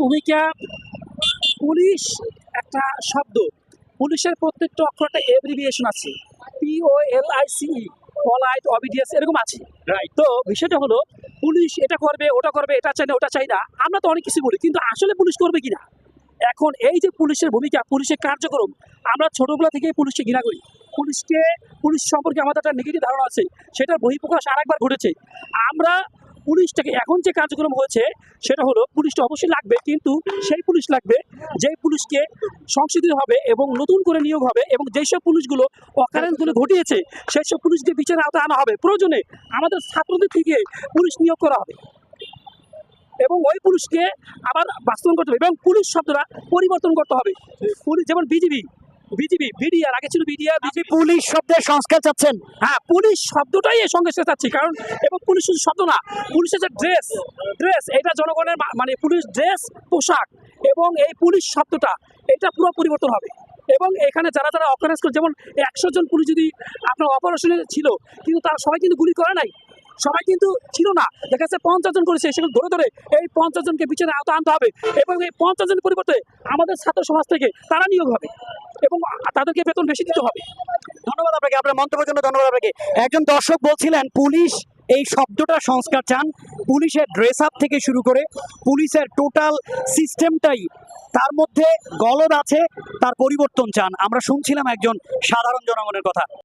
ভূমিকা পুলিশ একটা শব্দ। পুলিশের প্রত্যেকটা অক্ষর একটা এভরিভিয়েশন আছে P O L I C polite obedience এরকম আছে। রাইট তো বিষয়টা হলো পুলিশ এটা করবে ওটা করবে এটা চাই না ওটা চাই না আমরা তো অনেক কিছু বলি কিন্তু আসলে পুলিশ করবে কিনা? এখন এই যে পুলিশের ভূমিকা পুলিশের কার্যক্রম আমরা ছোটবেলা থেকেই পুলিশকে ঘৃণা করি। পুলিশকে পুলিশ সম্পর্কে আমাদের একটা নেগেটিভ ধারণা আছে সেটার বহিঃপ্রকাশ আরেকবার ঘটেছে। আমরা পুলিশটাকে এখন যে কার্যক্রম হয়েছে সেটা হলো পুলিশটা অবশ্যই লাগবে কিন্তু সেই পুলিশ লাগবে যেই পুলিশকে সংশোধিত হবে এবং নতুন করে নিয়োগ হবে এবং যেসব পুলিশগুলো অকারেন্সগুলো ঘটিয়েছে সেই সব পুলিশকে বিচারে আওতায় আনা হবে। প্রয়োজনে আমাদের ছাত্রদের থেকে পুলিশ নিয়োগ করা হবে। এবং ওই পুলিশকে আবার বাস্তবায়ন করতে হবে এবং পুলিশ শব্দটা পরিবর্তন করতে হবে। পুলিশ যেমন বিজিবি বিজিবি বিডিআর আগে ছিল বিডিআর আপনি পুলিশ শব্দের সংস্কার চাচ্ছেন। হ্যাঁ পুলিশ শব্দটাই সঙ্গে সাথে চাচ্ছি কারণ এবং পুলিশ শুধু শব্দ না পুলিশের যে ড্রেস ড্রেস এটা জনগণের মানে পুলিশ ড্রেস পোশাক এবং এই পুলিশ শব্দটা এটা পুরো পরিবর্তন হবে। এবং এখানে যারা যারা অকারেন্স করে যেমন একশো জন পুলিশ যদি আপনার অপারেশনে ছিল কিন্তু তারা সবাই কিন্তু গুলি করে নাই। সবাই কিন্তু ছিল না। দেখা যাচ্ছে পঞ্চাশ জন করেছে সেগুলো ধরে ধরে এই পঞ্চাশ জনকে বিচারে আওতা আনতে হবে। এবং এই পঞ্চাশ জনের পরিবর্তে আমাদের ছাত্র সমাজ থেকে তারা নিয়োগ হবে। এবং তাদেরকে বেতন বেশি দিতে হবে। ধন্যবাদ আপনাকে, আপনার মন্তব্যের জন্য ধন্যবাদ আপনাকে। একজন দর্শক বলছিলেন, পুলিশ এই শব্দটা সংস্কার চান। পুলিশের ড্রেস আপ থেকে শুরু করে পুলিশের টোটাল সিস্টেমটাই তার মধ্যে গলদ আছে, তার পরিবর্তন চান। আমরা শুনছিলাম একজন সাধারণ জনগণের কথা।